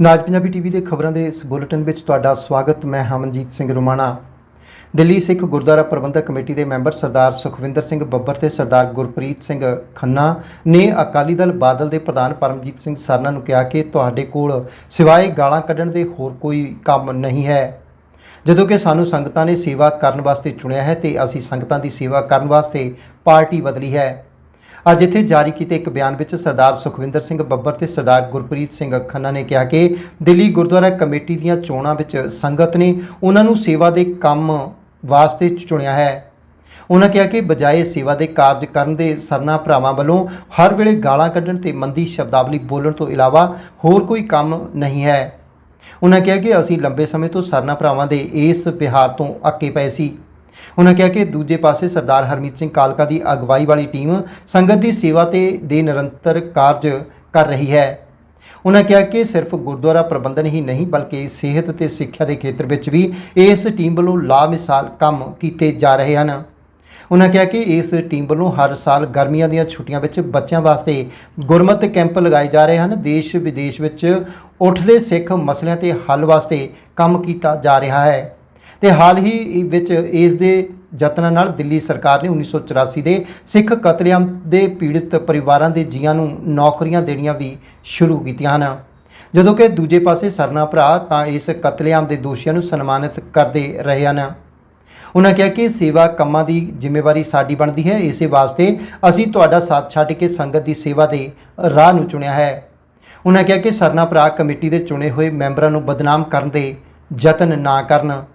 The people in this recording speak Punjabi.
ਨਾਜ ਪੰਜਾਬੀ ਟੀਵੀ ਦੇ ਖਬਰਾਂ ਦੇ ਇਸ ਬੁਲੇਟਿਨ ਵਿੱਚ ਤੁਹਾਡਾ ਸਵਾਗਤ, ਮੈਂ ਹਮਨਜੀਤ ਸਿੰਘ ਰੁਮਾਣਾ। ਦਿੱਲੀ ਸਿੱਖ ਗੁਰਦੁਆਰਾ ਪ੍ਰਬੰਧਕ ਕਮੇਟੀ ਦੇ ਮੈਂਬਰ ਸਰਦਾਰ ਸੁਖਵਿੰਦਰ ਸਿੰਘ ਬੱਬਰ ਤੇ ਸਰਦਾਰ ਗੁਰਪ੍ਰੀਤ ਸਿੰਘ ਖੰਨਾ ਨੇ ਅਕਾਲੀ ਦਲ ਬਾਦਲ ਦੇ ਪ੍ਰਧਾਨ ਪਰਮਜੀਤ ਸਿੰਘ ਸਰਨਾ ਨੂੰ ਕਿਹਾ ਕਿ ਤੁਹਾਡੇ ਕੋਲ ਸਿਵਾਏ ਗਾਲਾਂ ਕੱਢਣ ਦੇ ਹੋਰ ਕੋਈ ਕੰਮ ਨਹੀਂ ਹੈ। ਜਦੋਂ ਕਿ ਸਾਨੂੰ ਸੰਗਤਾਂ ਨੇ ਸੇਵਾ ਕਰਨ ਵਾਸਤੇ ਚੁਣਿਆ ਹੈ ਤੇ ਅਸੀਂ ਸੰਗਤਾਂ ਦੀ ਸੇਵਾ ਕਰਨ ਵਾਸਤੇ ਪਾਰਟੀ ਬਦਲੀ ਹੈ। ਅੱਜ ਇੱਥੇ ਜਾਰੀ ਕੀਤੇ ਇੱਕ ਬਿਆਨ ਵਿੱਚ ਸਰਦਾਰ ਸੁਖਵਿੰਦਰ ਸਿੰਘ ਬੱਬਰ ਤੇ ਸਰਦਾਰ ਗੁਰਪ੍ਰੀਤ ਸਿੰਘ ਖੰਨਾ ਨੇ ਕਿਹਾ ਕਿ ਦਿੱਲੀ ਗੁਰਦੁਆਰਾ ਕਮੇਟੀ ਦੀਆਂ ਚੋਣਾਂ ਵਿੱਚ ਸੰਗਤ ਨੇ ਉਹਨਾਂ ਨੂੰ ਸੇਵਾ ਦੇ ਕੰਮ ਵਾਸਤੇ ਚੁਣਿਆ ਹੈ। ਉਹਨਾਂ ਕਿਹਾ ਕਿ ਬਜਾਏ ਸੇਵਾ ਦੇ ਕਾਰਜ ਕਰਨ ਦੇ ਸਰਨਾ ਭਰਾਵਾਂ ਵੱਲੋਂ ਹਰ ਵੇਲੇ ਗਾਲਾਂ ਕੱਢਣ ਤੇ ਮੰਦੀ ਸ਼ਬਦਾਵਲੀ ਬੋਲਣ ਤੋਂ ਇਲਾਵਾ ਹੋਰ ਕੋਈ ਕੰਮ ਨਹੀਂ ਹੈ। ਉਹਨਾਂ ਕਿਹਾ ਕਿ ਅਸੀਂ ਲੰਬੇ ਸਮੇਂ ਤੋਂ ਸਰਨਾ ਭਰਾਵਾਂ ਦੇ ਇਸ ਵਿਹਾਰ ਤੋਂ ਅੱਕੇ ਪਏ ਸੀ। ਉਹਨਾਂ ਕਿਹਾ ਕਿ ਦੂਜੇ ਪਾਸੇ ਸਰਦਾਰ ਹਰਮੀਤ ਸਿੰਘ ਕਾਲਕਾ ਦੀ ਅਗਵਾਈ ਵਾਲੀ ਟੀਮ ਸੰਗਤ ਦੀ ਸੇਵਾ ਤੇ ਦੇ ਨਿਰੰਤਰ ਕਾਰਜ ਕਰ ਰਹੀ ਹੈ। ਉਹਨਾਂ ਕਿਹਾ ਕਿ ਸਿਰਫ ਗੁਰਦੁਆਰਾ ਪ੍ਰਬੰਧਨ ਹੀ ਨਹੀਂ, ਬਲਕਿ ਸਿਹਤ ਤੇ ਸਿੱਖਿਆ ਦੇ ਖੇਤਰ ਵਿੱਚ ਵੀ ਇਸ ਟੀਮ ਵੱਲੋਂ ਲਾਮਿਸਾਲ ਕੰਮ ਕੀਤੇ ਜਾ ਰਹੇ ਹਨ। ਉਹਨਾਂ ਕਿਹਾ ਕਿ ਇਸ ਟੀਮ ਵੱਲੋਂ ਹਰ ਸਾਲ ਗਰਮੀਆਂ ਦੀਆਂ ਛੁੱਟੀਆਂ ਵਿੱਚ ਬੱਚਿਆਂ ਵਾਸਤੇ ਗੁਰਮਤਿ ਕੈਂਪ ਲਗਾਏ ਜਾ ਰਹੇ ਹਨ। ਦੇਸ਼ ਵਿਦੇਸ਼ ਵਿੱਚ ਉੱਠਦੇ ਸਿੱਖ ਮਸਲਿਆਂ ਤੇ ਹੱਲ ਵਾਸਤੇ ਕੰਮ ਕੀਤਾ ਜਾ ਰਿਹਾ ਹੈ। ਤੇ ਹਾਲ ਹੀ ਵਿੱਚ ਇਸ ਦੇ ਯਤਨਾਂ ਨਾਲ ਦਿੱਲੀ ਸਰਕਾਰ ਨੇ 1984 ਦੇ ਸਿੱਖ ਕਤਲੇਆਮ ਦੇ ਪੀੜਤ ਪਰਿਵਾਰਾਂ ਦੇ ਜੀਆਂ ਨੂੰ ਨੌਕਰੀਆਂ ਦੇਣੀਆਂ ਵੀ ਸ਼ੁਰੂ ਕੀਤੀਆਂ ਹਨ। ਜਦੋਂ ਕਿ ਦੂਜੇ ਪਾਸੇ ਸਰਨਾ ਭਰਾ ਤਾਂ ਇਸ ਕਤਲੇਆਮ ਦੇ ਦੋਸ਼ੀਆਂ ਨੂੰ ਸਨਮਾਨਿਤ ਕਰਦੇ ਰਹੇ ਹਨ। ਉਹਨਾਂ ਕਿਹਾ ਕਿ ਸੇਵਾ ਕੰਮਾਂ ਦੀ ਜ਼ਿੰਮੇਵਾਰੀ ਸਾਡੀ ਬਣਦੀ ਹੈ, ਇਸੇ ਵਾਸਤੇ ਅਸੀਂ ਤੁਹਾਡਾ ਸਾਥ ਛੱਡ ਕੇ ਸੰਗਤ ਦੀ ਸੇਵਾ ਦੇ ਰਾਹ ਨੂੰ ਚੁਣਿਆ ਹੈ। ਉਹਨਾਂ ਕਿਹਾ ਕਿ ਸਰਨਾ ਭਰਾ ਕਮੇਟੀ ਦੇ ਚੁਣੇ ਹੋਏ ਮੈਂਬਰਾਂ ਨੂੰ ਬਦਨਾਮ ਕਰਨ ਦੇ ਯਤਨ ਨਾ ਕਰਨ।